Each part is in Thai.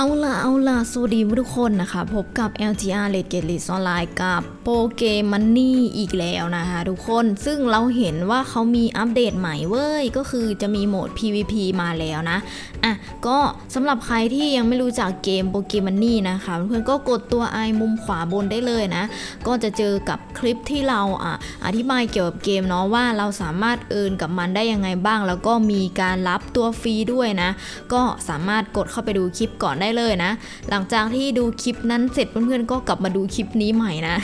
เอาล่ะ เอาล่ะ สวัสดีทุกคนนะคะ พบกับ LGR l e g a t l i s ออนไลน์กับโปเกมันนี่อีกแล้วนะคะทุกคน ซึ่งเราเห็นว่าเขามีอัปเดตใหม่เว้ย ก็คือจะมีโหมด PVP มาแล้วนะ อะ ก็สำหรับใครที่ยังไม่รู้จักเกมโปเกมันนี่นะคะ เพื่อนๆก็กดตัวไอมุมขวาบนได้เลยนะ ก็จะเจอกับคลิปที่เราอะอธิบายเกี่ยวกับเกมเนาะว่าเราสามารถเอินกับมันได้ยังไงบ้าง แล้วก็มีการรับตัวฟรีด้วยนะ ก็สามารถกดเข้าไปดูคลิปก่อนได้เลยนะ หลังจากที่ดูคลิปนั้นเสร็จเพื่อนๆก็กลับมาดูคลิปนี้ใหม่นะ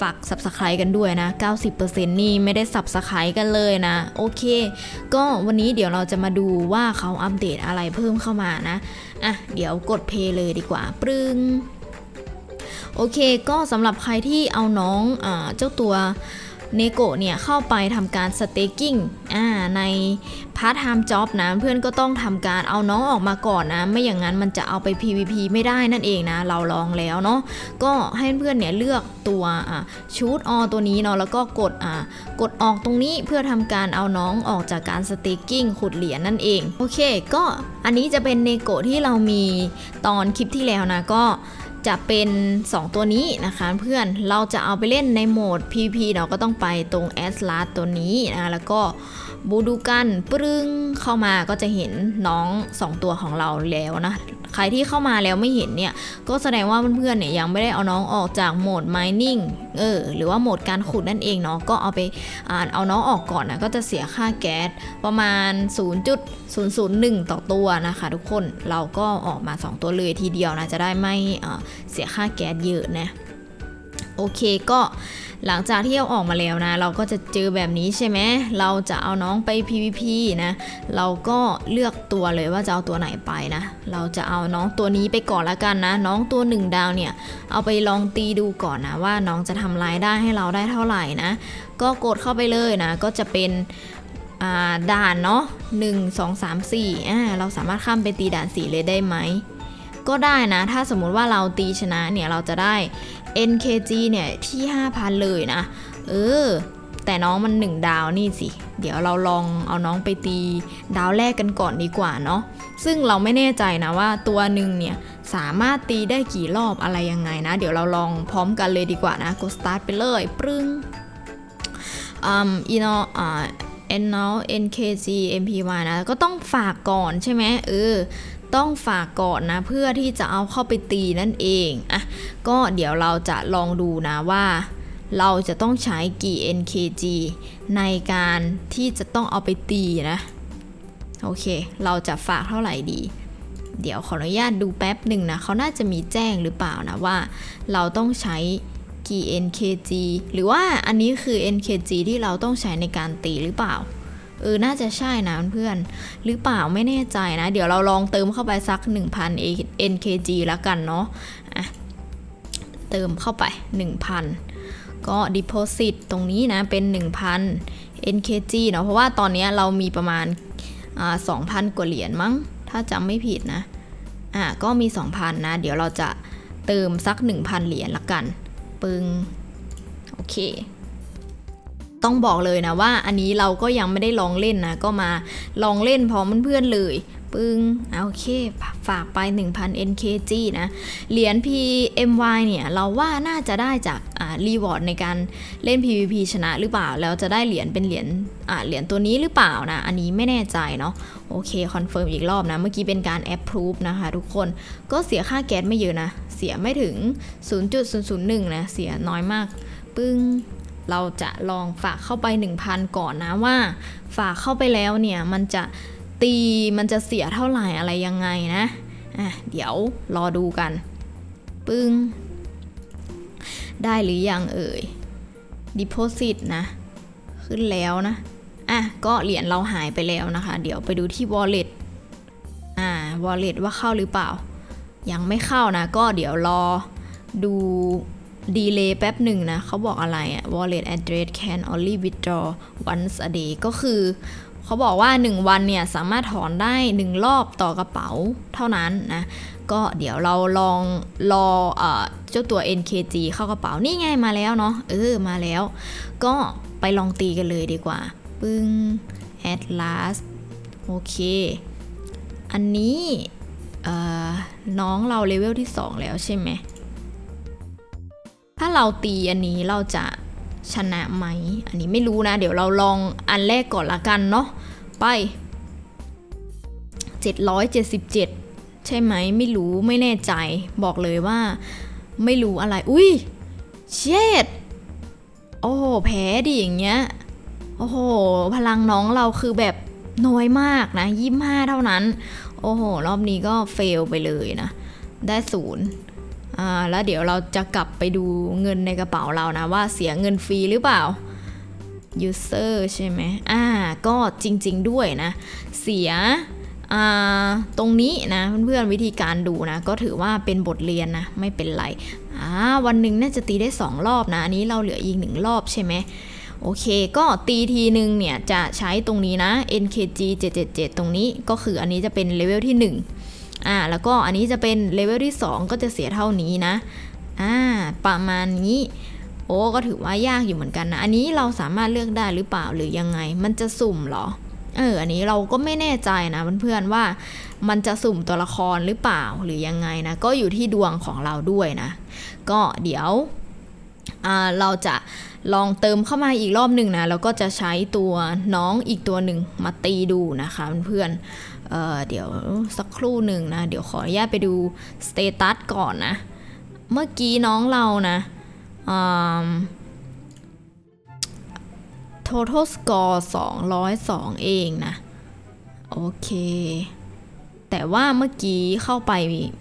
ฝาก subscribe กันด้วยนะ 90%นี่ไม่ได้ subscribe กันเลยนะ โอเค ก็วันนี้เดี๋ยวเราจะมาดูว่าเขาอัปเดตอะไรเพิ่มเข้ามานะ อะ เดี๋ยวกดเพย์เลยดีกว่า ปรึงโอเค ก็สำหรับใครที่เอาน้องอเจ้าตัว เนโกะเนี่ยเข้าไปทำการสเต็กกิ้งอ่าในพาร์ทไทม์จ็อบนะเพื่อนก็ต้องทำการเอาน้องออกมาก่อนนะ ไม่อย่างนั้นมันจะเอาไป PVP ไม่ได้นั่นเองนะ เราลองแล้วเนาะก็ให้เพื่อนเนี่ยเลือกตัวชูดออตัวนี้เนาะแล้วก็กดอ่ากดออกตรงนี้เพื่อทำการเอาน้องออกจากการสเต็กกิ้งขุดเหรียญนั่นเองโอเค ก็อันนี้จะเป็นเนโกะที่เรามีตอนคลิปที่แล้วนะก็ จะเป็น 2 ตัวนี้นะคะเพื่อนเราจะเอาไปเล่นในโหมด PP เราก็ต้องไปตรง a s l a s ตัวนี้นะแล้วก็บูดูกันปรึงเข้ามาก็จะเห็นน้อง 2 ตัวของเราแล้วนะ ใครที่เข้ามาแล้วไม่เห็นเนี่ย ก็แสดงว่าเพื่อนๆเนี่ยยังไม่ได้เอาน้องออกจากโหมด mining เออ หรือว่าโหมดการขุดนั่นเองเนาะ ก็เอาไปอ่านเอาน้องออกก่อนนะ ก็จะเสียค่าแก๊สประมาณ 0.001 ต่อตัวนะคะ ทุกคน เราก็ออกมา 2 ตัวเลยทีเดียวนะ จะได้ไม่เสียค่าแก๊สเยอะนะ โอเคก็หลังจากที่เอาออกมาแล้วนะ เราก็จะเจอแบบนี้ใช่ไหมเราจะเอาน้องไป PVP นะ เราก็เลือกตัวเลยว่าจะเอาตัวไหนไปนะ เราจะเอาน้องตัวนี้ไปก่อนละกันนะ น้องตัวหนึ่งดาวเนี่ย เอาไปลองตีดูก่อนนะว่าน้องจะทำรายได้ให้เราได้เท่าไหร่นะ ก็กดเข้าไปเลยนะ ก็จะเป็นด่านเนาะ1 2 3 4อ่าเราสามารถข้ามไปตีด่าน 4 เลยได้ไหมก็ได้นะ ถ้าสมมุติว่าเราตีชนะเนี่ยเราจะได้ NKG เนี่ยที่ 5,000 เลยนะ เออ แต่น้องมัน 1 ดาวนี่สิ เดี๋ยวเราลองเอาน้องไปตีดาวแรกกันก่อนดีกว่าเนาะ ซึ่งเราไม่แน่ใจนะว่าตัวหนึ่งเนี่ยสามารถตีได้กี่รอบอะไรยังไงนะ เดี๋ยวเราลองพร้อมกันเลยดีกว่านะ กด start ไปเลยปรึ้งอืมอีนออ่า n n o nkg mpy นะ ก็ต้องฝากก่อนใช่ไหมเออ ต้องฝากก่อนนะ เพื่อที่จะเอาเข้าไปตีนั่นเองอะก็เดี๋ยวเราจะลองดูนะว่าเราจะต้องใช้กี่ nkg ในการที่จะต้องเอาไปตีนะ โอเค เราจะฝากเท่าไหร่ดี เดี๋ยวขออนุญาตดูแป๊บหนึ่งนะ เขาน่าจะมีแจ้งหรือเปล่านะว่า เราต้องใช้กี่ nkg หรือว่าอันนี้คือ nkg ที่เราต้องใช้ในการตีหรือเปล่า เออ น่าจะใช่นะเพื่อน หรือเปล่าไม่แน่ใจนะ เดี๋ยวเราลองเติมเข้าไปสัก 1,000 nkg แล้วกันเนาะอะเติมเข้าไป 1,000 ก็ deposit ตรงนี้นะ เป็น 1,000 nkg เนาะ เพราะว่าตอนนี้เรามีประมาณอ่า2,000 กว่าเหรียญมั้ง ถ้าจำไม่ผิดนะ อะ ก็มี 2,000 นะ เดี๋ยวเราจะเติมสัก 1,000 เหรียญละกัน ปึง โอเค ต้องบอกเลยนะว่า อันนี้เราก็ยังไม่ได้ลองเล่นนะ ก็มาลองเล่นพร้อมเพื่อนๆเลยปึ้งโอเค ฝากไป 1,000 NKG นะ เหรียญ PMY เนี่ย เราว่าน่าจะได้จากรีวอร์ดในการเล่น PVP ชนะหรือเปล่า แล้วจะได้เหรียญเป็นเหรียญเหรียญตัวนี้หรือเปล่านะ อันนี้ไม่แน่ใจเนาะโอเค คอนเฟิร์มอีกรอบนะ เมื่อกี้เป็นการแอปพรูฟนะคะทุกคนก็เสียค่าแก๊สไม่เยอะนะ เสียไม่ถึง 0.001 นะ เสียน้อยมาก ปึ้ง เราจะลองฝากเข้าไป 1,000 ก่อนนะว่า ฝากเข้าไปแล้วเนี่ยมันจะตีมันจะเสียเท่าไหร่อะไรยังไงนะอะเดี๋ยวรอดูกัน ปึ้ง ได้หรือยังเอ่ย deposit นะ ขึ้นแล้วนะ อะ ก็เหรียญเราหายไปแล้วนะคะ เดี๋ยวไปดูที่ wallet อ่า wallet ว่าเข้าหรือเปล่า ยังไม่เข้านะ ก็เดี๋ยวรอดู ดีเลย์แป๊บหนึ่งนะ เขาบอกอะไรอะ wallet address can only withdraw once a day ก็คือ เขาบอกว่า 1 วันเนี่ย สามารถถอนได้ 1 รอบต่อกระเป๋าเท่านั้นนะ ก็เดี๋ยวเราลองรอเจ้าตัว NKG เข้ากระเป๋า นี่ไงมาแล้วเนาะ เออ มาแล้ว ก็ไปลองตีกันเลยดีกว่า ปึ้ง at last โอเค อันนี้น้องเราเลเวลที่ 2 แล้วใช่ไหม ถ้าเราตีอันนี้เราจะชนะไหม อันนี้ไม่รู้นะ เดี๋ยวเราลองอันแรกก่อนละกันเนาะ ไป 777 ใช่ไหม ไม่รู้ไม่แน่ใจ บอกเลยว่า ไม่รู้อะไร อุ้ย เช็ด โอ้โห แพ้ดิอย่างเงี้ย โอ้โห พลังน้องเราคือแบบน้อยมากนะยี่ห้าเท่านั้น โอ้โห รอบนี้ก็เฟลไปเลยนะ ได้ศูนย์ แล้วเดี๋ยวเราจะกลับไปดูเงินในกระเป๋าเรานะว่าเสียเงินฟรีหรือเปล่า user ใช่ไหมอ่า ก็จริง ๆ ด้วยนะ เสียอ่าตรงนี้นะเพื่อนๆวิธีการดูนะ ก็ถือว่าเป็นบทเรียนนะไม่เป็นไรอ่าวันหนึ่งน่าจะตีได้ 2 รอบนะ อันนี้เราเหลืออีกหนึ่งรอบใช่ไหมโอเค ก็ตีทีหนึ่งเนี่ย จะใช้ตรงนี้นะ NKG 777 ตรงนี้ก็คืออันนี้จะเป็นเลเวลที่ 1 อ่าแล้วก็อันนี้จะเป็นเลเวลที่ 2 ก็จะเสียเท่านี้นะอ่าประมาณนี้ โอ้ก็ถือว่ายากอยู่เหมือนกันนะ อันนี้เราสามารถเลือกได้หรือเปล่าหรือยังไง มันจะสุ่มเหรอเอออันนี้เราก็ไม่แน่ใจนะเพื่อนๆว่ามันจะสุ่มตัวละครหรือเปล่าหรือยังไงนะ ก็อยู่ที่ดวงของเราด้วยนะ ก็เดี๋ยวเราจะ ลองเติมเข้ามาอีกรอบหนึ่งนะแล้วก็จะใช้ตัวน้องอีกตัวหนึ่งมาตีดูนะคะเพื่อนเออเดี๋ยวสักครู่หนึ่งนะ เดี๋ยวขออนุญาตไปดูสเตตัสก่อนนะ เมื่อกี้น้องเรานะ total score 202 เองนะ โอเค แต่ว่าเมื่อกี้เข้าไป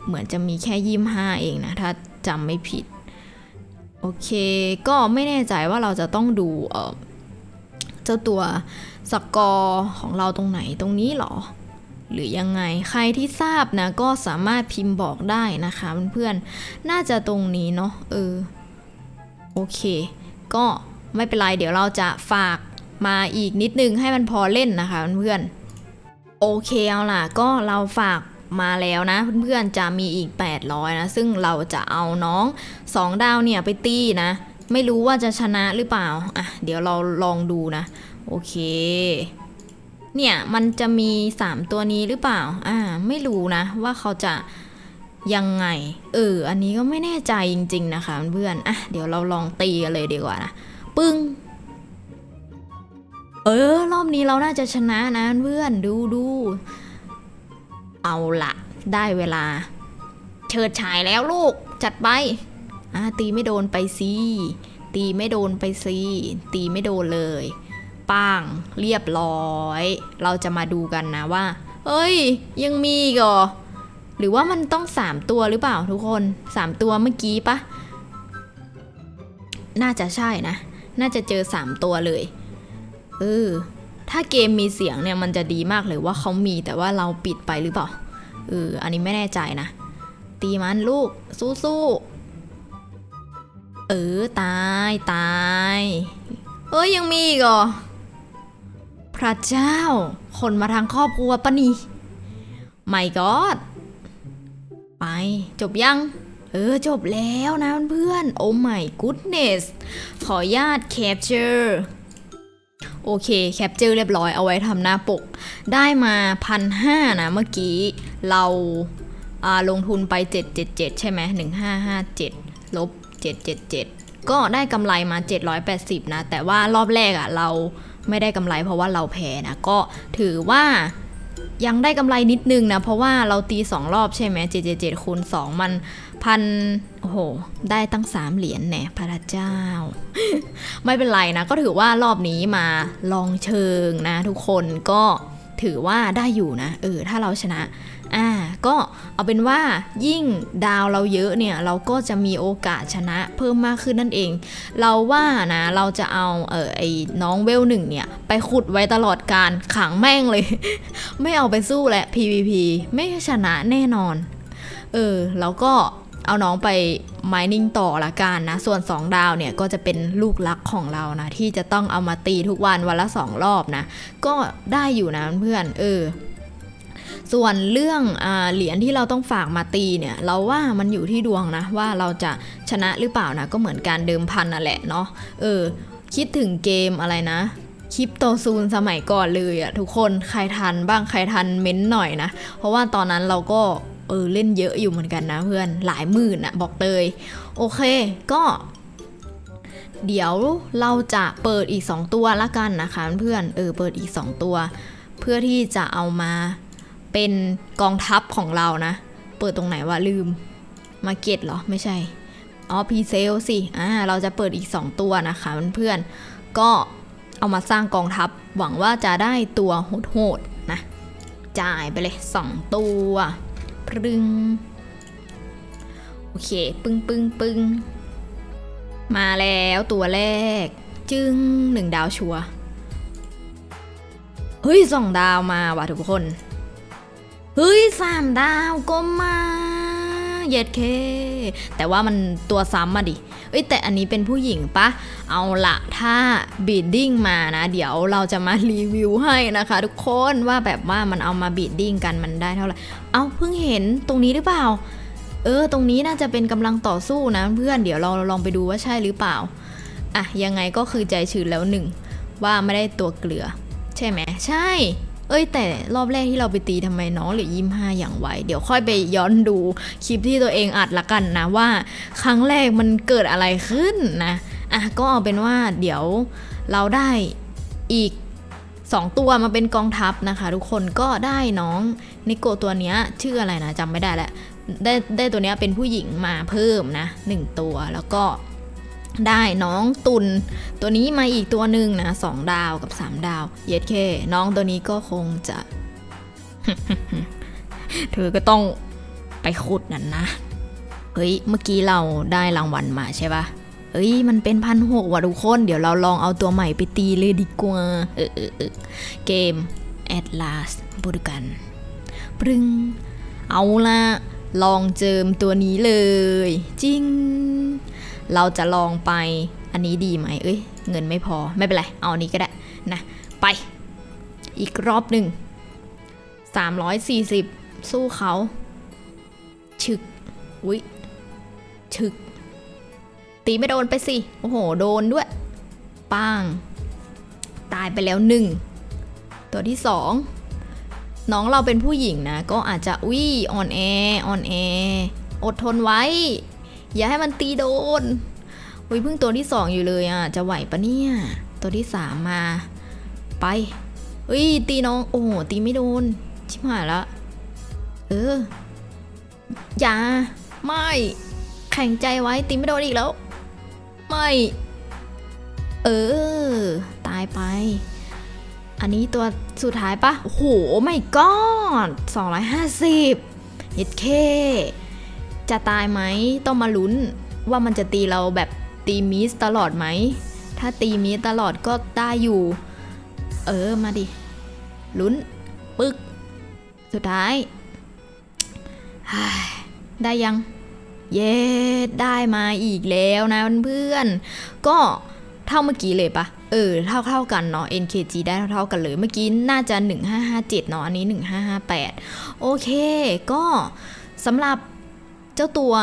เหมือนจะมีแค่ยี่ห้าเองนะ ถ้าจำไม่ผิด โอเค ก็ไม่แน่ใจว่าเราจะต้องดูเจ้าตัวสกอร์ของเราตรงไหนตรงนี้หรอ หรือยังไงใครที่ทราบนะ ก็สามารถพิมพ์บอกได้นะคะเพื่อนๆน่าจะตรงนี้เนาะเออโอเค ก็ไม่เป็นไร เดี๋ยวเราจะฝากมาอีกนิดนึงให้มันพอเล่นนะคะเพื่อนๆโอเคเอาล่ะ ก็เราฝาก มาแล้วนะ เพื่อนๆจะมีอีก 800 นะ ซึ่งเราจะเอาน้อง 2 ดาวเนี่ยไปตีนะ ไม่รู้ว่าจะชนะหรือเปล่า อะ เดี๋ยวเราลองดูนะ โอเค เนี่ยมันจะมี 3 ตัวนี้หรือเปล่า อ่า ไม่รู้นะ ว่าเขาจะยังไง เออ อันนี้ก็ไม่แน่ใจจริง ๆ นะคะเพื่อน อะ เดี๋ยวเราลองตีกันเลยดีกว่านะ ปึ้งเออ รอบนี้เราน่าจะชนะนะเพื่อนดูดู เอาละได้เวลา เฉิดฉายแล้วลูก จัดไปอ่าตีไม่โดนไปสิตีไม่โดนไปสิตีไม่โดนเลยป้างเรียบร้อย เราจะมาดูกันนะว่า เอ้ย ยังมีอีก่อหรือว่ามันต้องสามตัวหรือเปล่าทุกคนสามตัวเมื่อกี้ปะน่าจะใช่นะ น่าจะเจอสามตัวเลย เออ ถ้าเกมมีเสียงเนี่ยมันจะดีมากเลยว่าเขามีแต่ว่าเราปิดไปหรือเปล่าเอออันนี้ไม่แน่ใจนะ ตีมันลูกสู้ๆเออตายตายเอ้ยยังมีอีกเหรอพระเจ้า คนมาทางครอบครัวปะนี่ไม่กอดไปจบยัง เออจบแล้วนะเพื่อนโอ้ my goodness ขอญาต capture โอเคแคปเจอร์เรียบร้อยเอาไว้ทำหน้าปก ได้มาพันห้านะเมื่อกี้เราาลงทุนไป 777 ใช่ไหม1557 ลบ 777 ก็ได้กำไรมา 780 นะ แต่ว่ารอบแรกอะ่ะเราไม่ได้กำไรเพราะว่าเราแพ้นะ ก็ถือว่า ยังได้กำไรนิดนึงนะ เพราะว่าเราตี 2 รอบใช่ไหมเจเจเจคูณ2 มันพันโอ้โห ได้ตั้ง 3 เหรียญแน่พระเจ้า ไม่เป็นไรนะ ก็ถือว่ารอบนี้มาลองเชิงนะ ทุกคนก็ถือว่าได้อยู่นะ เออ ถ้าเราชนะ อ่า ก็ เอาเป็นว่ายิ่งดาวเราเยอะเนี่ยเราก็จะมีโอกาสชนะเพิ่มมากขึ้นนั่นเอง เราว่านะเราจะเอาเออไอ้น้องเวลหนึ่งเนี่ยไปขุดไว้ตลอดการขังแม่งเลย ไม่เอาไปสู้แหละ PVP ไม่ชนะแน่นอน เออแล้วก็เอาน้องไป mining ต่อละกันนะ ส่วน 2 ดาวเนี่ยก็จะเป็นลูกรักของเรานะ ที่จะต้องเอามาตีทุกวันวันละ 2 รอบนะ ก็ได้อยู่นะเพื่อนเออ ส่วนเรื่องเหรียญที่เราต้องฝากมาตีเนี่ยเราว่ามันอยู่ที่ดวงนะว่าเราจะชนะหรือเปล่านะก็เหมือนการเดิมพันนั่นแหละเนาะเออคิดถึงเกมอะไรนะคริปโตซูนสมัยก่อนเลยอะทุกคนใครทันบ้างใครทันเม้นหน่อยนะ เพราะว่าตอนนั้นเราก็เออเล่นเยอะอยู่เหมือนกันนะเพื่อนหลายหมื่นอะบอกเลย โอเคก็เดี๋ยวเราจะเปิดอีก 2 ตัวละกันนะคะเพื่อนเออเปิดอีก 2 ตัว เพื่อที่จะเอามา เป็นกองทัพของเรานะ เปิดตรงไหนวะลืมมาเก็ตเหรอ ไม่ใช่ อ๋อพีเซลสิ อ่า เราจะเปิดอีก 2 ตัวนะคะเพื่อนๆ ก็เอามาสร้างกองทัพ หวังว่าจะได้ตัวโหดๆนะ จ่ายไปเลย 2 ตัวปรึง โอเค ปึ้งปึ้งปึ้งมาแล้วตัวแรก จึงหนึ่งดาวชัว เฮ้ยสองดาวมาว่ะทุกคน เฮ้ยสามดาวก็มาเย็ดเค แต่ว่ามันตัวซ้ำมาดิ เอ้ยแต่อันนี้เป็นผู้หญิงปะ เอาละถ้าบีดดิ้งมานะ เดี๋ยวเราจะมารีวิวให้นะคะทุกคนว่าแบบว่ามันเอามาบีดดิ้งกันมันได้เท่าไหร่ เอาเพิ่งเห็นตรงนี้หรือเปล่า เออ ตรงนี้น่าจะเป็นกำลังต่อสู้นะเพื่อน เดี๋ยวเราลองไปดูว่าใช่หรือเปล่า อะยังไงก็คือใจชื้นแล้วหนึ่งว่าไม่ได้ตัวเกลือ ใช่ไหมใช่ เอ้ยแต่รอบแรกที่เราไปตีทำไมน้องเหลือยี่ห้าอย่างไวเดี๋ยวค่อยไปย้อนดูคลิปที่ตัวเองอัดละกันนะว่า ครั้งแรกมันเกิดอะไรขึ้นนะอะก็เอาเป็นว่าเดี๋ยวเราได้อีก 2 ตัวมาเป็นกองทัพนะคะ ทุกคนก็ได้น้องนิโกตัวเนี้ยชื่ออะไรนะจำไม่ได้แหละได้ได้ตัวเนี้ยเป็นผู้หญิงมาเพิ่มนะหนึ่งตัวแล้วก็ ได้น้องตุน ตัวนี้มาอีกตัวหนึ่งนะสองดาวกับ3ดาว เย็ดเคน้องตัวนี้ก็คงจะ เธอก็ต้องไปขุดนั่นนะเฮ้ยเมื่อกี้เราได้รางวัลมาใช่ปะเอ้ยมันเป็นพันหกว่ะทุกคน เดี๋ยวเราลองเอาตัวใหม่ไปตีเลยดีกว่า เออเออเออเกม Atlas บูรกันปรึง เอาละลองเจิมตัวนี้เลย จริง เราจะลองไปอันนี้ดีไหมเอ้ยเงินไม่พอไม่เป็นไร เอาอันนี้ก็ได้นะไป อีกรอบหนึ่ง340 สู้เขา ฉึกอุ๊ยฉึก ตีไม่โดนไปสิ โอ้โห โดนด้วยป้างตายไปแล้วหนึ่ง ตัวที่สองน้องเราเป็นผู้หญิงนะ ก็อาจจะวิอ่อนแออ่อนแอ อดทนไว้ อย่าให้มันตีโดนวิเพิ่งตัวที่สองอยู่เลยอะ จะไหวปะเนี่ย ตัวที่สามมา ไปเฮ้ยตีน้อง โอ้โหตีไม่โดน ชิบหายละ เออ อย่า ไม่ แข็งใจไว้ตีไม่โดนอีกแล้ว ไม่ เออ ตายไป อันนี้ตัวสุดท้ายปะโอ้โหไม่ก้อน250เย็ดเค จะตายไหมต้องมาลุ้นว่ามันจะตีเราแบบตีมิสตลอดไหม ถ้าตีมิสตลอดก็ได้อยู่ เออมาดิ ลุ้น ปึกสุดท้าย ได้ยัง เย้ได้มาอีกแล้วนะเพื่อน ก็เท่าเมื่อกี้เลยปะเออ เท่าเท่ากันเนาะ NKG ได้เท่าๆกันเลย เมื่อกี้น่าจะ 1557 เนาะ อันนี้ 1558 โอเค ก็สำหรับ เจ้าตัว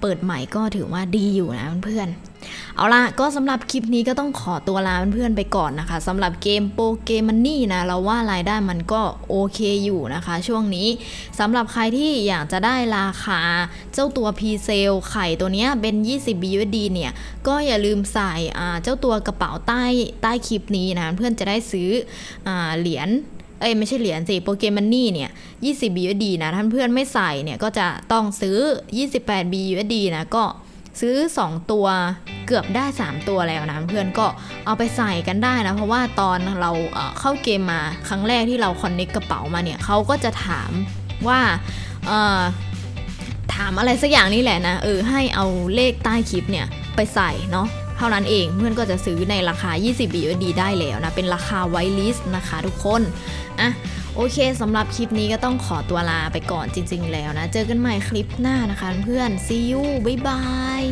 เปิดใหม่ก็ถือว่าดีอยู่นะเพื่อนๆเอาล่ะก็สำหรับคลิปนี้ก็ต้องขอตัวลาเพื่อนๆไปก่อนนะคะสำหรับเกมโปเกมันนี่นะเราว่ารายได้มันก็โอเคอยู่นะคะ ช่วงนี้สำหรับใครที่อยากจะได้ราคาเจ้าตัว p ีเซลไข่ตัวเนี้ยเป็น 20 BUSD เนี่ยก็อย่าลืมใส่เจ้าตัวกระเป๋าใต้ใต้คลิปนี้นะเพื่อนจะได้ซื้ออเหรียญ เอ้ยไม่ใช่เหรียญสิโปเกมันนี่เนี่ย20 BUSD นะท่านเพื่อนไม่ใส่เนี่ยก็จะต้องซื้อ 28 BUSD นะก็ซื้อ 2 ตัวเกือบได้ 3 ตัวแล้วนะเพื่อนก็เอาไปใส่กันได้นะ เพราะว่าตอนเราเข้าเกมมาครั้งแรกที่เราคอนเน็กกระเป๋ามาเนี่ยเขาก็จะถามว่าถามอะไรสักอย่างนี่แหละนะเออให้เอาเลขใต้คลิปเนี่ยไปใส่เนาะ เท่านั้นเองเพื่อนก็จะซื้อในราคา 20 BUSD ได้แล้วนะ เป็นราคาไวลิสต์นะคะทุกคนอะโอเคสำหรับคลิปนี้ก็ต้องขอตัวลาไปก่อนจริง ๆ แล้วนะ เจอกันใหม่คลิปหน้านะคะเพื่อน see you บ๊ายบาย